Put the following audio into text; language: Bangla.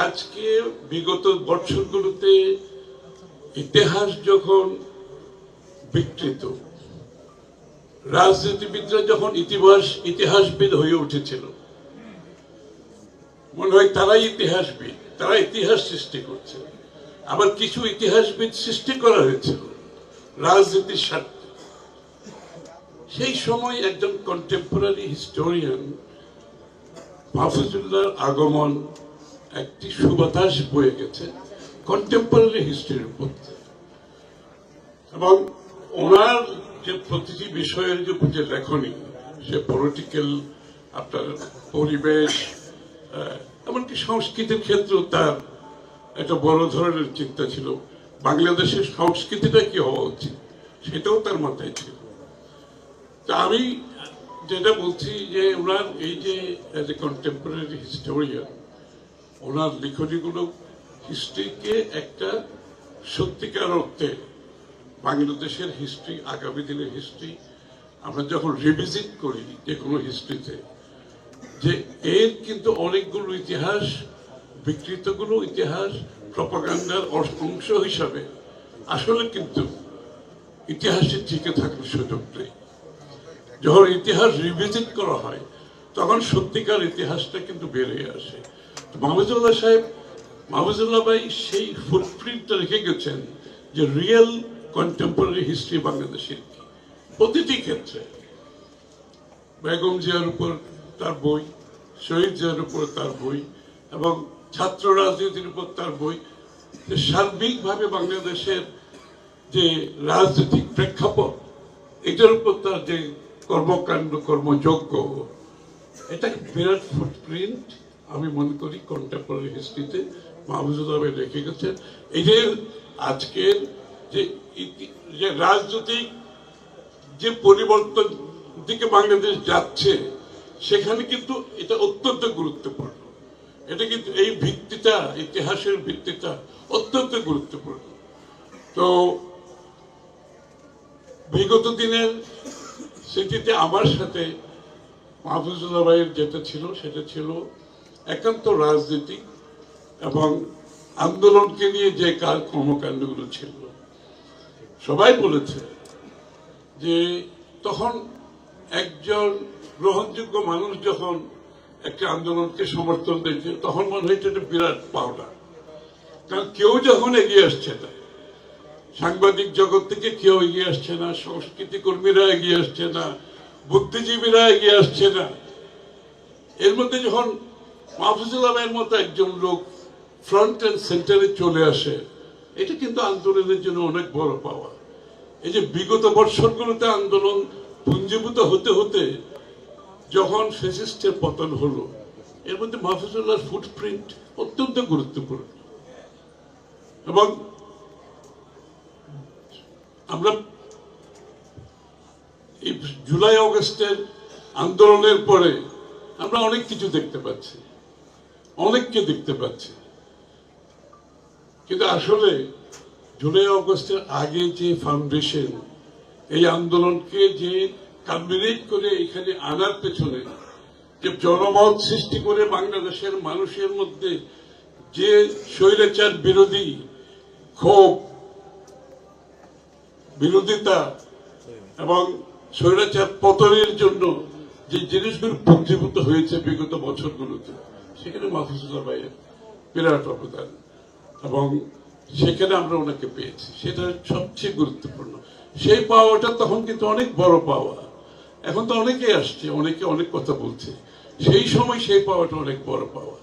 আজকে বিগত বছরগুলোতে ইতিহাস যখন বিকৃত, রাজনীতিবিদরা যখন ইতিহাস ইতিহাসবিদ হয়ে উঠেছিল, মনে হয় তারাই ইতিহাসবিদ, তারা ইতিহাস সৃষ্টি করছে। আবার কিছু ইতিহাসবিদ সৃষ্টি করা হয়েছিল, রাজনীতির স্বার্থে। সেই সময় একজন কন্টেম্পোরারি হিস্টোরিয়ান মাহফুজুল্লাহর আগমন একটি সুবাতাস বয়ে গেছে কন্টেম্পোরারি হিস্ট্রির মধ্যে। এবং ওনার যে প্রতিটি বিষয়ের যে যে লেখনী, সে পলিটিক্যাল আপনার পরিবেশ এমনকি সংস্কৃতির ক্ষেত্রেও তার একটা বড় ধরনের চিন্তা ছিল। বাংলাদেশের সংস্কৃতিটা কি হওয়া উচিত, সেটাও তার মাথায় ছিল। তা আমি যেটা বলছি যে ওনার এই যে কন্টেম্পোরারি হিস্টোরিয়ান ওনার লিখনীগুলো হিস্ট্রিকে একটা সত্যিকার অর্থে বাংলাদেশের হিস্ট্রি আগামী দিনের হিস্ট্রি আমরা যখন রিভিজিট করি যে কোনো হিস্ট্রিতে যে এর কিন্তু অনেকগুলো ইতিহাস, বিকৃতগুলো ইতিহাস প্রপাগান্ডার অংশ হিসাবে আসলে কিন্তু ইতিহাসে টিকে থাকার সুযোগ নেই। যখন ইতিহাস রিভিজিট করা হয়, তখন সত্যিকার ইতিহাসটা কিন্তু বেরিয়ে আসে। তো মাহমুদুল্লাহ সাহেব, মাহমুদুল্লাহ ভাই সেই ফুটপ্রিন্টটা রেখে গেছেন যে রিয়েল কন্টেম্পোরারি হিস্ট্রি বাংলাদেশের প্রতিটি ক্ষেত্রে। বেগম জিয়ার উপর তার বই, শহীদ জিয়ার উপর তার বই, এবং ছাত্র রাজনীতির উপর তার বই। সার্বিকভাবে বাংলাদেশের যে রাজনৈতিক প্রেক্ষাপট, এটার উপর তার যে কর্মকাণ্ড কর্মযোগ্য এটা বিরাট ফুটপ্রিন্ট আমি মনে করি কন্টেম্পোরারি হিস্ট্রিতে মাহবুজুল্লাহ ভাই রেখে গেছেন যে আজকের যে যে রাজনৈতিক যে পরিবর্তন দিকে বাংলাদেশ যাচ্ছে, সেখানে কিন্তু এটা অত্যন্ত গুরুত্বপূর্ণ। এটা কিন্তু এই ভিত্তিটা, ইতিহাসের ভিত্তিটা অত্যন্ত গুরুত্বপূর্ণ। তো বিগত দিনের স্মৃতিতে আমার সাথে মাহফুজুল্লাহ ভাইয়ের যেটা ছিল, সেটা ছিল একান্ত রাজনীতি এবং আন্দোলনকে নিয়ে যে কার কর্মকাণ্ডগুলো ছিল। সবাই বলেছে যে তখন একজন গ্রহণযোগ্য মানুষ যখন একটা আন্দোলনকে সমর্থন দিয়েছে, তখন মনে হয়েছে এটা বিরাট পাওনা। কারণ কেউ যখন এগিয়ে আসছে না, সাংবাদিক জগৎ থেকে কেউ এগিয়ে আসছে না, সংস্কৃতি কর্মীরা এগিয়ে আসছে না, বুদ্ধিজীবীরা এগিয়ে আসছে না, এর মধ্যে যখন মাহফুজুল্লাহ ভাইয়ের মতো একজন লোক ফ্রন্ট অ্যান্ড সেন্টারে চলে আসে, এটা কিন্তু আন্দোলনের জন্য অনেক বড় পাওয়া। এই যে বিগত বৎসরগুলোতে আন্দোলন পুঞ্জীভূত হতে হতে যখন ফেসিস্টের পতন হলো, এর মধ্যে মাহফুজুল্লাহর ফুটপ্রিন্ট অত্যন্ত গুরুত্বপূর্ণ। এবং আমরা এই জুলাই অগস্টের আন্দোলনের পরে আমরা অনেক কিছু দেখতে পাচ্ছি। অনেককে দেখতে পাচ্ছি। কিন্তু আসলে জুলাই, অগস্টের আগে যে ফাউন্ডেশন এই আন্দোলনকে যে কালমিনেট করে এখানে আনার পেছনে যে জনমত সৃষ্টি করে বাংলাদেশের মানুষের মধ্যে যে স্বৈরাচার বিরোধী ক্ষোভ, বিরোধিতা এবং স্বৈরাচার পতনের জন্য যে জিনিসগুলো পুঞ্জীভূত হয়েছে বিগত বছরগুলোতে সেখানে মাহফুজুল্লাহ ভাইয়ের বিরাট অবদান। এবং সেখানে আমরা ওনাকে পেয়েছি। সেটা সবচেয়ে গুরুত্বপূর্ণ। সেই পাওয়াটা তখন কিন্তু অনেক বড় পাওয়া। এখন তো অনেকেই আসছে, অনেকে অনেক কথা বলছে। সেই সময় সেই পাওয়াটা অনেক বড় পাওয়া।